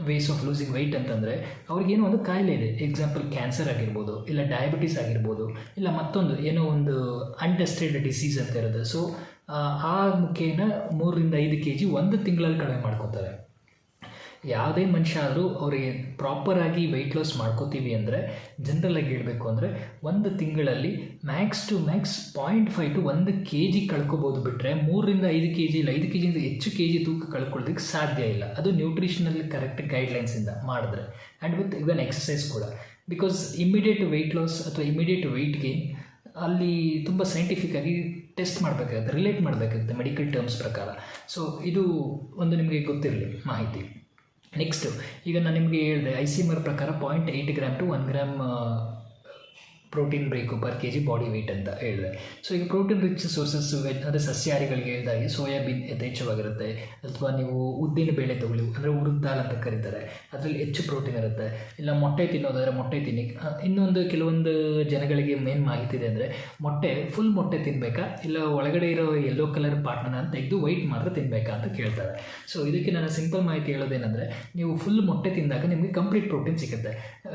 ways of losing weight ಅಂತಂದರೆ, ಅವ್ರಿಗೇನೋ ಒಂದು ಕಾಯಿಲೆ ಇದೆ. ಎಕ್ಸಾಂಪಲ್ ಕ್ಯಾನ್ಸರ್ ಆಗಿರ್ಬೋದು, ಇಲ್ಲ ಡಯಾಬಿಟೀಸ್ ಆಗಿರ್ಬೋದು, ಇಲ್ಲ ಮತ್ತೊಂದು, ಏನೋ ಒಂದು ಅನ್ಟೆಸ್ಟೆಡ್ ಡಿಸೀಸ್ ಅಂತ ಇರೋದು. ಸೊ ಆ ಮುಖೇನ ಮೂರರಿಂದ ಐದು ಕೆ ಜಿ ಒಂದು ತಿಂಗಳಲ್ಲಿ ಕಡಿಮೆ ಮಾಡ್ಕೋತಾರೆ. ಯಾವುದೇ ಮನುಷ್ಯ ಆದರೂ ಅವರಿಗೆ ಪ್ರಾಪರಾಗಿ ವೆಯ್ಟ್ ಲಾಸ್ ಮಾಡ್ಕೋತೀವಿ ಅಂದರೆ ಜನರಲಾಗಿ ಹೇಳಬೇಕು ಅಂದರೆ ಒಂದು ತಿಂಗಳಲ್ಲಿ max to max point five to ಒಂದು ಕೆ ಜಿ ಕಳ್ಕೊಬೋದು ಬಿಟ್ಟರೆ ಮೂರರಿಂದ ಐದು ಕೆ ಜಿ ಇಲ್ಲ ಐದು ಕೆ ಜಿಯಿಂದ ಹೆಚ್ಚು ಕೆ ಜಿ ತೂಕ ಕಳ್ಕೊಳ್ಳೋದಕ್ಕೆ ಸಾಧ್ಯ ಇಲ್ಲ. ಅದು ನ್ಯೂಟ್ರಿಷನಲ್ಲಿ ಕರೆಕ್ಟ್ ಗೈಡ್ಲೈನ್ಸಿಂದ ಮಾಡಿದ್ರೆ. ಆ್ಯಂಡ್ ವಿತ್ ಇವನ್ ಎಕ್ಸಸೈಸ್ ಕೂಡ. ಬಿಕಾಸ್ ಇಮಿಡಿಯೇಟ್ ವೆಯ್ಟ್ ಲಾಸ್ ಅಥವಾ ಇಮಿಡಿಯೇಟ್ ವೆಯ್ಟ್ ಗೇನ್ ಅಲ್ಲಿ ತುಂಬ ಸೈಂಟಿಫಿಕ್ ಆಗಿ ಟೆಸ್ಟ್ ಮಾಡಬೇಕಾಗುತ್ತೆ ರಿಲೇಟ್ ಮಾಡಬೇಕಾಗುತ್ತೆ ಮೆಡಿಕಲ್ ಟರ್ಮ್ಸ್ ಪ್ರಕಾರ. ಸೊ ಇದು ಒಂದು ನಿಮಗೆ ಗೊತ್ತಿರಲಿ ಮಾಹಿತಿ. ನೆಕ್ಸ್ಟು ಈಗ ನಾನು ನಿಮಗೆ ಹೇಳಿದೆ ಐ ಸಿ ಎಂ ಆರ್ ಪ್ರಕಾರ point eight gram to one gram protein ಬೇಕು per K G body weight ಅಂತ ಹೇಳಿದೆ. ಸೊ ಈಗ ಪ್ರೋಟೀನ್ ರಿಚ್ ಸೋರ್ಸಸ್ ವೆಜ್ ಅಂದರೆ ಸಸ್ಯಾಹಾರಿಗಳಿಗೆ ಹೇಳಿದಾಗೆ ಸೋಯಾಬೀನ್ ಯಥೇಚ್ಛವಾಗಿರುತ್ತೆ. ಅಥವಾ ನೀವು ಉದ್ದಿನ ಬೇಳೆ ತಗೊಳ್ಳಿ, ಅಂದರೆ ಉರುದ್ ದಾಲ್ ಅಂತ ಕರೀತಾರೆ. ಅದರಲ್ಲಿ ಹೆಚ್ಚು ಪ್ರೋಟೀನ್ ಇರುತ್ತೆ. ಇಲ್ಲ ಮೊಟ್ಟೆ ತಿನ್ನೋದಾದರೆ ಮೊಟ್ಟೆ ತಿನ್ನಿ. ಇನ್ನೊಂದು ಕೆಲವೊಂದು ಜನಗಳಿಗೆ ಮೇನ್ ಮಾಹಿತಿ ಇದೆ ಅಂದರೆ ಮೊಟ್ಟೆ ಫುಲ್ ಮೊಟ್ಟೆ ತಿನ್ನಬೇಕಾ ಇಲ್ಲ ಒಳಗಡೆ ಇರೋ ಯೆಲ್ಲೋ ಕಲರ್ ಪಾರ್ಟ್ನ ತೆಗೆದು ವೈಟ್ ಮಾತ್ರ ತಿನ್ನಬೇಕಾ ಅಂತ ಕೇಳ್ತಾರೆ. ಸೊ ಇದಕ್ಕೆ ನಾನು ಸಿಂಪಲ್ ಮಾಹಿತಿ ಹೇಳೋದೇನೆಂದರೆ, ನೀವು ಫುಲ್ ಮೊಟ್ಟೆ ತಿಂದಾಗ ನಿಮಗೆ ಕಂಪ್ಲೀಟ್ ಪ್ರೋಟೀನ್ ಸಿಗುತ್ತೆ.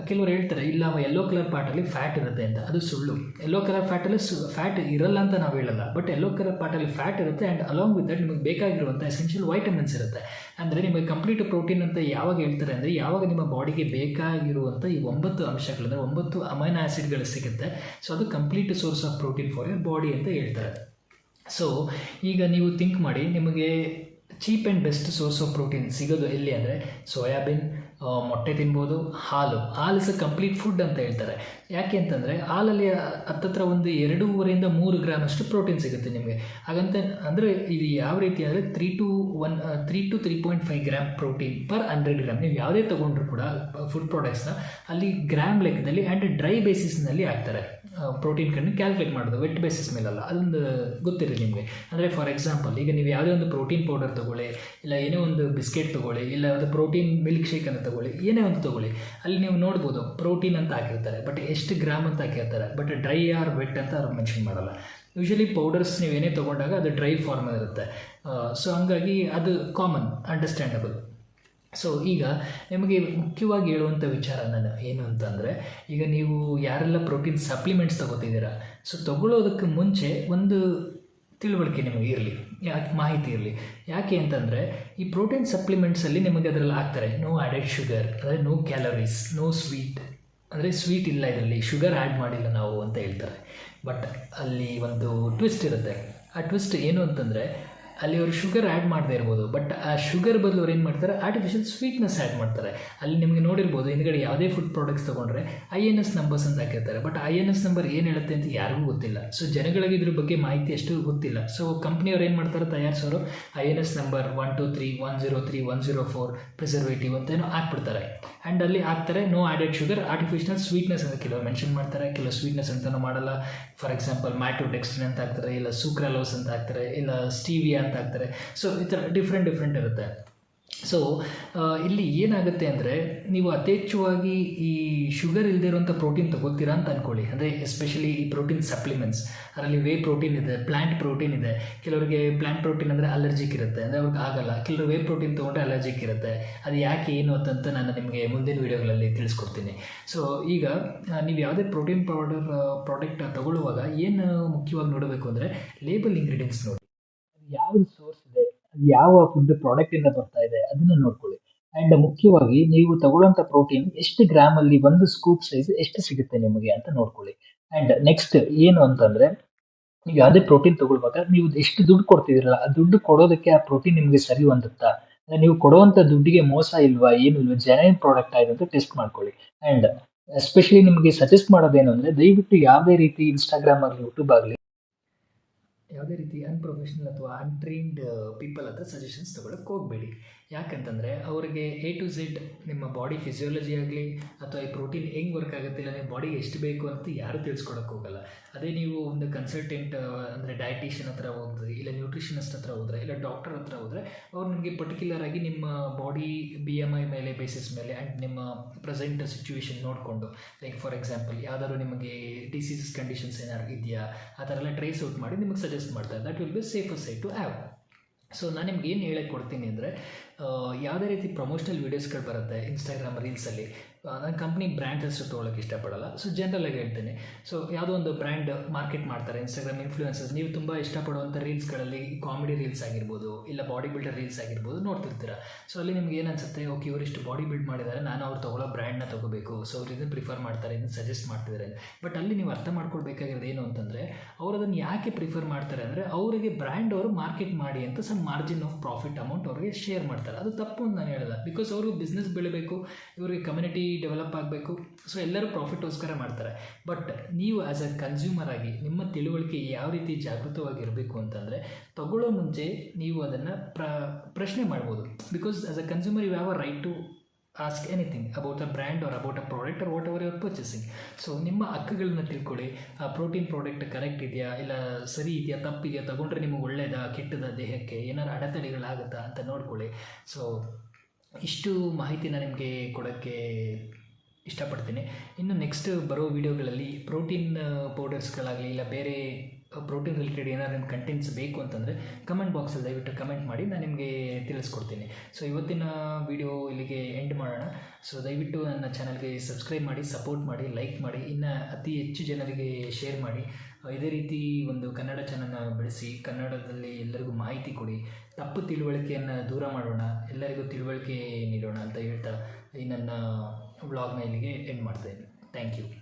ಕೆಲವರು ಹೇಳ್ತಾರೆ, ಇಲ್ಲ ಯೆಲ್ಲೋ ಕಲರ್ ಪಾರ್ಟಲ್ಲಿ ಫ್ಯಾಟ್ ಇರುತ್ತೆ ಅಂತ. ಅದು ಸುಳ್ಳು. ಎಲ್ಲೋ ಕಲರ್ ಫ್ಯಾಟಲ್ಲಿ ಸು ಫ್ಯಾಟ್ ಇರಲ್ಲ ಅಂತ ನಾವು ಹೇಳಲ್ಲ. ಬಟ್ ಎಲ್ಲೋ ಕಲರ್ ಫ್ಯಾಟಲ್ಲಿ ಫ್ಯಾಟ್ ಇರುತ್ತೆ ಆ್ಯಂಡ್ ಅಲಾಂಗ್ ವಿತ್ ದಟ್ ನಿಮಗೆ ಬೇಕಾಗಿರುವಂಥ ಎಸೆನ್ಷಿಯಲ್ ವೈಟಮಿನ್ಸ್ ಇರುತ್ತೆ. ಅಂದರೆ ನಿಮಗೆ ಕಂಪ್ಲೀಟ್ ಪ್ರೋಟೀನ್ ಅಂತ ಯಾವಾಗ ಹೇಳ್ತಾರೆ ಅಂದರೆ ಯಾವಾಗ ನಿಮ್ಮ ಬಾಡಿಗೆ ಬೇಕಾಗಿರುವಂಥ ಈ ಒಂಬತ್ತು ಅಂಶಗಳು ಅಂದರೆ ಒಂಬತ್ತು ಅಮೈನ್ ಆ್ಯಸಿಡ್ಗಳು ಸಿಗುತ್ತೆ. ಸೊ ಅದು complete source of protein for your body ಅಂತ ಹೇಳ್ತಾರೆ. ಸೊ ಈಗ ನೀವು ಥಿಂಕ್ ಮಾಡಿ, ನಿಮಗೆ cheap and best source of protein ಸಿಗೋದು ಎಲ್ಲಿ ಅಂದರೆ ಸೋಯಾಬೀನ್ ಮೊಟ್ಟೆ ತಿನ್ಬೋದು, ಹಾಲು. ಹಾಲು ಅ ಕಂಪ್ಲೀಟ್ ಫುಡ್ ಅಂತ ಹೇಳ್ತಾರೆ. ಯಾಕೆ ಅಂತಂದರೆ, ಹಾಲಲ್ಲಿ ಹತ್ತತ್ರ ಒಂದು ಎರಡೂವರೆಯಿಂದ ಮೂರು ಗ್ರಾಮ್ ಅಷ್ಟು ಪ್ರೋಟೀನ್ ಸಿಗುತ್ತೆ ನಿಮಗೆ. ಹಾಗಂತ, ಅಂದರೆ ಇದು ಯಾವ ರೀತಿ ಅಂದರೆ three to one three to three point five gram protein per hundred gram ನೀವು ಯಾವುದೇ ತೊಗೊಂಡ್ರು ಕೂಡ ಫುಡ್ ಪ್ರಾಡಕ್ಟ್ಸ್ನ ಅಲ್ಲಿ ಗ್ರಾಮ್ ಲೆಕ್ಕದಲ್ಲಿ ಆ್ಯಂಡ್ ಡ್ರೈ ಬೇಸಿಸ್ನಲ್ಲಿ ಹಾಕ್ತಾರೆ. ಪ್ರೋಟೀನ್ ಕಣ್ಣು ಕ್ಯಾಲ್ಕುಲೇಟ್ ಮಾಡೋದು ವೆಟ್ ಬೇಸಿಸ್ ಮೇಲಲ್ಲ. ಅದೊಂದು ಗೊತ್ತಿರಲಿ ನಿಮಗೆ. ಅಂದರೆ ಫಾರ್ ಎಕ್ಸಾಂಪಲ್ ಈಗ ನೀವು ಯಾವುದೇ ಒಂದು ಪ್ರೋಟೀನ್ ಪೌಡರ್ ತೊಗೊಳ್ಳಿ, ಇಲ್ಲ ಏನೇ ಒಂದು ಬಿಸ್ಕೆಟ್ ತೊಗೊಳ್ಳಿ, ಇಲ್ಲ ಒಂದು ಪ್ರೋಟೀನ್ ಮಿಲ್ಕ್ ಶೇಕ್ ಅಂತ ತೊಗೊಳ್ಳಿ, ಏನೇ ಒಂದು ತೊಗೊಳ್ಳಿ. ಅಲ್ಲಿ ನೀವು ನೋಡ್ಬೋದು ಪ್ರೋಟೀನ್ ಅಂತ ಹಾಕಿರ್ತಾರೆ ಬಟ್ ಎಷ್ಟು ಗ್ರಾಮ್ ಅಂತ ಹಾಕಿರ್ತಾರೆ ಬಟ್ ಡ್ರೈ ಆರ್ ವೆಟ್ ಅಂತ ಅವ್ರು ಮೆನ್ಷನ್ ಮಾಡಲ್ಲ. ಯೂಶಲಿ ಪೌಡರ್ಸ್ ನೀವು ಏನೇ ತೊಗೊಂಡಾಗ ಅದು ಡ್ರೈ ಫಾರ್ಮ್ ಇರುತ್ತೆ. ಸೊ ಹಂಗಾಗಿ ಅದು ಕಾಮನ್ ಅಂಡರ್ಸ್ಟ್ಯಾಂಡಬಲ್ ಸೊ ಈಗ ನಿಮಗೆ ಮುಖ್ಯವಾಗಿ ಹೇಳುವಂಥ ವಿಚಾರ ನಾನು ಏನು ಅಂತಂದರೆ, ಈಗ ನೀವು ಯಾರೆಲ್ಲ ಪ್ರೋಟೀನ್ ಸಪ್ಲಿಮೆಂಟ್ಸ್ ತೊಗೋತಿದ್ದೀರಾ ಸೊ ತಗೊಳ್ಳೋದಕ್ಕೆ ಮುಂಚೆ ಒಂದು ತಿಳುವಳಿಕೆ ನಿಮಗೆ ಇರಲಿ. ಯಾಕೆ ಮಾಹಿತಿ ಇರಲಿ? ಯಾಕೆ ಅಂತಂದರೆ ಈ ಪ್ರೋಟೀನ್ ಸಪ್ಲಿಮೆಂಟ್ಸಲ್ಲಿ ನಿಮಗೆ ಅದರಲ್ಲಿ ಹಾಕ್ತಾರೆ ನೋ ಆ್ಯಡೆಡ್ ಶುಗರ್ ಅಂದರೆ ನೋ ಕ್ಯಾಲರೀಸ್ ನೋ ಸ್ವೀಟ್ ಅಂದರೆ ಸ್ವೀಟ್ ಇಲ್ಲ ಇದರಲ್ಲಿ. ಶುಗರ್ ಆ್ಯಡ್ ಮಾಡಿಲ್ಲ ನಾವು ಅಂತ ಹೇಳ್ತಾರೆ. ಬಟ್ ಅಲ್ಲಿ ಒಂದು ಟ್ವಿಸ್ಟ್ ಇರುತ್ತೆ. ಆ ಟ್ವಿಸ್ಟ್ ಏನು ಅಂತಂದರೆ ಅಲ್ಲಿ ಅವರು ಶುಗರ್ ಆ್ಯಡ್ ಮಾಡದೇ ಇರ್ಬೋದು. ಬಟ್ ಆ ಶುಗರ್ ಬದಲು ಅವ್ರು ಏನು ಮಾಡ್ತಾರೆ? ಆರ್ಟಿಫಿಷಿಯಲ್ ಸ್ವೀಟ್ನೆಸ್ ಆ್ಯಡ್ ಮಾಡ್ತಾರೆ. ಅಲ್ಲಿ ನಿಮಗೆ ನೋಡಿರ್ಬೋದು, ಹಿಂದ್ಗಡೆ ಯಾವುದೇ ಫುಡ್ ಪ್ರಾಡಕ್ಟ್ಸ್ ತೊಗೊಂಡ್ರೆ ಐ ಎನ್ ಎಸ್ ನಂಬರ್ಸ್ ಅಂತ ಹಾಕಿರ್ತಾರೆ. But I N S number ಏನು ಹೇಳುತ್ತೆ ಅಂತ ಯಾರಿಗೂ ಗೊತ್ತಿಲ್ಲ. ಸೊ ಜನಗಳಿಗೆ ಇದ್ರ ಬಗ್ಗೆ ಮಾಹಿತಿ ಅಷ್ಟು ಗೊತ್ತಿಲ್ಲ. ಸೊ ಕಂಪ್ನಿಯವ್ರು ಏನು ಮಾಡ್ತಾರೆ? ತಯಾರಿಸೋರು I N S number one two three one zero three one zero four preservative ಅಂತ ಏನೋ ಹಾಕ್ಬಿಡ್ತಾರೆ. ಆ್ಯಂಡ್ ಅಲ್ಲಿ ಹಾಕ್ತಾರೆ no added sugar artificial sweetness ಅಂತ ಕೆಲವು ಮೆನ್ಷನ್ ಮಾಡ್ತಾರೆ. ಕೆಲವು ಸ್ವೀಟ್ನೆಸ್ ಅಂತಲೂ ಮಾಡಲ್ಲ. ಫಾರ್ ಎಕ್ಸಾಂಪಲ್ ಮ್ಯಾಟೋಡೆಕ್ಸ್ಟಿನ್ ಅಂತ ಹಾಕ್ತಾರೆ, ಇಲ್ಲ ಸೂಕ್ರಲೋಸ್ ಅಂತ ಹಾಕ್ತಾರೆ, ಇಲ್ಲ ಸ್ಟೀವಿಯಾ ಅಂತ ಹಾಕ್ತಾರೆ. ಸೊ ಈ ಥರ ಡಿಫ್ರೆಂಟ್ ಡಿಫ್ರೆಂಟ್ ಇರುತ್ತೆ. ಸೊ ಇಲ್ಲಿ ಏನಾಗುತ್ತೆ ಅಂದರೆ ನೀವು ಯಥೇಚ್ಛವಾಗಿ ಈ ಶುಗರ್ ಇಲ್ಲದೆ ಇರುವಂಥ ಪ್ರೋಟೀನ್ ತಗೋತೀರಾ ಅಂತ ಅಂದ್ಕೊಳ್ಳಿ ಅಂದರೆ ಎಸ್ಪೆಷಲಿ ಈ ಪ್ರೋಟೀನ್ ಸಪ್ಲಿಮೆಂಟ್ಸ್ ಅದರಲ್ಲಿ ವೇ ಪ್ರೋಟೀನ್ ಇದೆ ಪ್ಲ್ಯಾಂಟ್ ಪ್ರೋಟೀನ್ ಇದೆ. ಕೆಲವರಿಗೆ ಪ್ಲ್ಯಾಂಟ್ ಪ್ರೋಟೀನ್ ಅಂದರೆ ಅಲರ್ಜಿಕ್ ಇರುತ್ತೆ. ಅಂದರೆ ಅವ್ರಿಗೆ ಆಗಲ್ಲ. ಕೆಲವರು ವೇ ಪ್ರೋಟೀನ್ ತೊಗೊಂಡ್ರೆ ಅಲರ್ಜಿಕ್ ಇರುತ್ತೆ. ಅದು ಯಾಕೆ, ಏನು ಅಂತಂತ ನಾನು ನಿಮಗೆ ಮುಂದಿನ ವೀಡಿಯೋಗಳಲ್ಲಿ ತಿಳಿಸ್ಕೊಡ್ತೀನಿ. ಸೊ ಈಗ ನೀವು ಯಾವುದೇ ಪ್ರೋಟೀನ್ ಪೌಡರ್ ಪ್ರಾಡಕ್ಟ್ ತಗೊಳ್ಳುವಾಗ ಏನು ಮುಖ್ಯವಾಗಿ ನೋಡಬೇಕು ಅಂದರೆ ಲೇಬಲ್ ಇಂಗ್ರೀಡಿಯೆಂಟ್ಸ್ ನೋಡಿ. ಅದು ಯಾವ ಫುಡ್ ಪ್ರಾಡಕ್ಟ್ ಇಂದ ಬರ್ತಾ ಇದೆ ಅದನ್ನ ನೋಡ್ಕೊಳ್ಳಿ. ಅಂಡ್ ಮುಖ್ಯವಾಗಿ ನೀವು ತಗೊಳ್ಳೋಂಥ ಪ್ರೋಟೀನ್ ಎಷ್ಟು ಗ್ರಾಮ್ ಅಲ್ಲಿ ಒಂದು ಸ್ಕೂಪ್ ಸೈಜ್ ಎಷ್ಟು ಸಿಗುತ್ತೆ ನಿಮಗೆ ಅಂತ ನೋಡ್ಕೊಳ್ಳಿ. ಅಂಡ್ ನೆಕ್ಸ್ಟ್ ಏನು ಅಂತಂದ್ರೆ, ನೀವು ಯಾವುದೇ ಪ್ರೋಟೀನ್ ತಗೊಳ್ಬೇಕು, ನೀವು ಎಷ್ಟು ದುಡ್ಡು ಕೊಡ್ತಿದಿರಲ್ಲ ಆ ದುಡ್ಡು ಕೊಡೋದಕ್ಕೆ ಆ ಪ್ರೋಟೀನ್ ನಿಮಗೆ ಸರಿ ಹೊಂದುತ್ತಾ? ನೀವು ಕೊಡುವಂತ ದುಡ್ಡಿಗೆ ಮೋಸ ಇಲ್ವಾ, ಏನು ಇಲ್ವಾ ಜೆನ್ಯೂನ್ ಪ್ರಾಡಕ್ಟ್ ಆಗಿದೆ ಅಂತ ಟೆಸ್ಟ್ ಮಾಡ್ಕೊಳ್ಳಿ. ಅಂಡ್ ಎಸ್ಪೆಷಲಿ ನಿಮಗೆ ಸಜೆಸ್ಟ್ ಮಾಡೋದೇನು ಅಂದರೆ, ದಯವಿಟ್ಟು ಯಾವುದೇ ರೀತಿ ಇನ್ಸ್ಟಾಗ್ರಾಮ್ ಆಗಲಿ ಯೂಟ್ಯೂಬ್ ಆಗಲಿ ಯಾವುದೇ ರೀತಿ ಅನ್ಪ್ರೊಫೆಷನಲ್ ಅಥವಾ ಅನ್ಟ್ರೈನ್ಡ್ ಪೀಪಲ್ ಹತ್ರ ಸಜೆಷನ್ಸ್ ತೊಗೊಳಕ್ಕೆ ಹೋಗಬೇಡಿ. ಯಾಕಂತಂದರೆ ಅವರಿಗೆ ಎ ಟು ಝೆಡ್ ನಿಮ್ಮ ಬಾಡಿ ಫಿಸಿಯಾಲಜಿ ಆಗಲಿ ಅಥವಾ ಈ ಪ್ರೋಟೀನ್ ಹೆಂಗೆ ವರ್ಕ್ ಆಗುತ್ತೆ ಇಲ್ಲ ನಿಮ್ಮ ಬಾಡಿಗೆ ಎಷ್ಟು ಬೇಕು ಅಂತ ಯಾರೂ ತಿಳಿಸ್ಕೊಡಕ್ಕೆ ಹೋಗಲ್ಲ. ಅದೇ ನೀವು ಒಂದು ಕನ್ಸಲ್ಟೆಂಟ್ ಅಂದರೆ ಡಯಟಿಷಿಯನ್ ಹತ್ರ ಹೋದ್ರೆ ಇಲ್ಲ ನ್ಯೂಟ್ರಿಷನಿಸ್ಟ್ ಹತ್ರ ಹೋದ್ರೆ ಇಲ್ಲ ಡಾಕ್ಟರ್ ಹತ್ರ ಹೋದರೆ ಅವ್ರು ನಿಮಗೆ ಪರ್ಟಿಕ್ಯುಲರ್ ಆಗಿ ನಿಮ್ಮ ಬಾಡಿ ಬಿ ಎಂ ಐ ಮೇಲೆ ಬೇಸಿಸ್ ಮೇಲೆ ಆ್ಯಂಡ್ ನಿಮ್ಮ ಪ್ರೆಸೆಂಟ್ ಸಿಚುವೇಶನ್ ನೋಡಿಕೊಂಡು ಲೈಕ್ ಫಾರ್ ಎಕ್ಸಾಂಪಲ್ ಯಾವ್ದಾದ್ರು ನಿಮಗೆ ಡಿಸೀಸಸ್ ಕಂಡೀಷನ್ಸ್ ಏನಾದ್ರು ಇದೆಯಾ, ಆ ಥರ ಎಲ್ಲ ಟ್ರೇಸ್ ಔಟ್ ಮಾಡಿ ನಿಮಗೆ ಸಜೆಸ್ಟ್ ಮಾಡ್ತಾರೆ. That will be safer side to have so ನಾನು ನಿಮ್ಗೆ ಏನು ಹೇಳಕ್ಕೆ ಕೊಡ್ತೀನಿ ಅಂದರೆ ಯಾವುದೇ ರೀತಿ ಪ್ರಮೋಷನಲ್ ವೀಡಿಯೋಸ್ಗಳು ಬರುತ್ತೆ ಇನ್ಸ್ಟಾಗ್ರಾಮ್ ರೀಲ್ಸಲ್ಲಿ ನಾನು ಕಂಪ್ನಿ ಬ್ರ್ಯಾಂಡ್ ಹೆಸರು ತೊಗೊಳಕ್ಕೆ ಇಷ್ಟಪಡಲ್ಲ. ಸೊ ಜನರಲಾಗಿ ಹೇಳ್ತೀನಿ. ಸೊ ಯಾವುದೋ ಒಂದು ಬ್ರ್ಯಾಂಡ್ ಮಾರ್ಕೆಟ್ ಮಾಡ್ತಾರೆ ಇನ್ಸ್ಟಾಗ್ರಾಮ್ ಇನ್ಫ್ಲೂಯೆನ್ಸಸ್ ನೀವು ತುಂಬ ಇಷ್ಟಪಡುವಂಥ ರೀಲ್ಸ್ಗಳಲ್ಲಿ ಕಾಮಿಡಿ ರೀಲ್ಸ್ ಆಗಿರ್ಬೋದು, ಇಲ್ಲ ಬಾಡಿ ಬಿಲ್ಡರ್ ರೀಲ್ಸ್ ಆಗಿರ್ಬೋದು ನೋಡ್ತಿರ್ತೀರ. ಸೊ ಅಲ್ಲಿ ನಿಮ್ಗೆ ಏನು ಅನ್ಸುತ್ತೆ? ಓಕೆ ಇವರಿಷ್ಟು ಬಾಡಿ ಬಿಲ್ಡ್ ಮಾಡಿದ್ದಾರೆ ನಾನು ಅವ್ರು ತೊಗೊಳ್ಳೋ ಬ್ರ್ಯಾಂಡ್ನ ತೊಗೋಬೇಕು. ಸೊ ಅವ್ರು ಇದನ್ನು ಪ್ರಿಫರ್ ಮಾಡ್ತಾರೆ, ಇದನ್ನು ಸಜೆಸ್ಟ್ ಮಾಡ್ತಿದ್ದಾರೆ ಬಟ್ ಅಲ್ಲಿ ನೀವು ಅರ್ಥ ಮಾಡ್ಕೊಳ್ಬೇಕಾಗಿರೋದು ಏನು ಅಂತಂದರೆ, ಅವ್ರು ಅದನ್ನು ಯಾಕೆ ಪ್ರಿಫರ್ ಮಾಡ್ತಾರೆ ಅಂದರೆ, ಅವರಿಗೆ ಬ್ರ್ಯಾಂಡ್ ಅವರು ಮಾರ್ಕೆಟ್ ಮಾಡಿ ಅಂತ some margin of profit amount ಅವರಿಗೆ ಶೇರ್ ಮಾಡ್ತಾರೆ. ಅದು ತಪ್ಪು ಅಂತ ನಾನು ಹೇಳಲ್ಲ ಬಿಕಾಸ್ ಅವರು ಬಿಸ್ನೆಸ್ ಬೆಳಿಬೇಕು, ಇವರಿಗೆ ಕಮ್ಯುನಿಟಿ ಡೆವಲಪ್ ಆಗಬೇಕು. ಸೊ ಎಲ್ಲರೂ ಪ್ರಾಫಿಟ್ಗೋಸ್ಕರ ಮಾಡ್ತಾರೆ. ಬಟ್ ನೀವು ಆ್ಯಸ್ ಅ ಕನ್ಸ್ಯೂಮರ್ ಆಗಿ ನಿಮ್ಮ ತಿಳುವಳಿಕೆ ಯಾವ ರೀತಿ ಜಾಗೃತವಾಗಿರಬೇಕು ಅಂತಂದರೆ, ತಗೊಳ್ಳೋ ಮುಂಚೆ ನೀವು ಅದನ್ನು ಪ್ರ, ಪ್ರಶ್ನೆ ಮಾಡ್ಬೋದು. Because as a consumer you have a right to ask anything about a brand or about a product or what our your purchasing so ನಿಮ್ಮ ಹಕ್ಕುಗಳನ್ನ ತಿಳ್ಕೊಳ್ಳಿ. ಆ ಪ್ರೋಟೀನ್ ಪ್ರಾಡಕ್ಟ್ ಕರೆಕ್ಟ್ ಇದೆಯಾ? ಇಲ್ಲ ಸರಿ ಇದೆಯಾ? ತಪ್ಪಿದೆಯಾ? ತಗೊಂಡ್ರೆ ನಿಮಗೆ ಒಳ್ಳೇದಾ? ಕೆಟ್ಟದ ದೇಹಕ್ಕೆ? ಏನಾರು ಅಡೆತಡೆಗಳಾಗುತ್ತಾ ಅಂತ ನೋಡ್ಕೊಳ್ಳಿ. ಸೊ ಇಷ್ಟು ಮಾಹಿತಿನ ನಿಮಗೆ ಕೊಡೋಕ್ಕೆ ಇಷ್ಟಪಡ್ತೀನಿ. ಇನ್ನು ನೆಕ್ಸ್ಟ್ ಬರೋ ವೀಡಿಯೋಗಳಲ್ಲಿ ಪ್ರೋಟೀನ್ ಪೌಡರ್ಸ್ಗಳಾಗಲಿ ಇಲ್ಲ ಬೇರೆ ಪ್ರೋಟೀನ್ ರಿಲೇಟೆಡ್ ಏನಾದ್ರು ಕಂಟೆಂಟ್ಸ್ ಬೇಕು ಅಂತಂದರೆ ಕಮೆಂಟ್ ಬಾಕ್ಸಲ್ಲಿ ದಯವಿಟ್ಟು ಕಮೆಂಟ್ ಮಾಡಿ, ನಾನು ನಿಮಗೆ ತಿಳಿಸ್ಕೊಡ್ತೀನಿ. ಸೊ ಇವತ್ತಿನ ವಿಡಿಯೋ ಇಲ್ಲಿಗೆ ಎಂಡ್ ಮಾಡೋಣ. ಸೊ ದಯವಿಟ್ಟು ನನ್ನ ಚಾನಲ್ಗೆ ಸಬ್ಸ್ಕ್ರೈಬ್ ಮಾಡಿ ಸಪೋರ್ಟ್ ಮಾಡಿ ಲೈಕ್ ಮಾಡಿ, ಇನ್ನು ಅತಿ ಹೆಚ್ಚು ಜನರಿಗೆ ಶೇರ್ ಮಾಡಿ. ಇದೇ ರೀತಿ ಒಂದು ಕನ್ನಡ ಚಾನಲ್ನ ಬೆಳೆಸಿ, ಕನ್ನಡದಲ್ಲಿ ಎಲ್ಲರಿಗೂ ಮಾಹಿತಿ ಕೊಡಿ. ತಪ್ಪು ತಿಳುವಳಿಕೆಯನ್ನು ದೂರ ಮಾಡೋಣ, ಎಲ್ಲರಿಗೂ ತಿಳುವಳಿಕೆ ನೀಡೋಣ ಅಂತ ಹೇಳ್ತಾ ಈ ನನ್ನ ವ್ಲಾಗ್ನ ಇಲ್ಲಿಗೆ ಎಂಡ್ ಮಾಡ್ತಾಯಿದ್ದೀನಿ ಥ್ಯಾಂಕ್ ಯು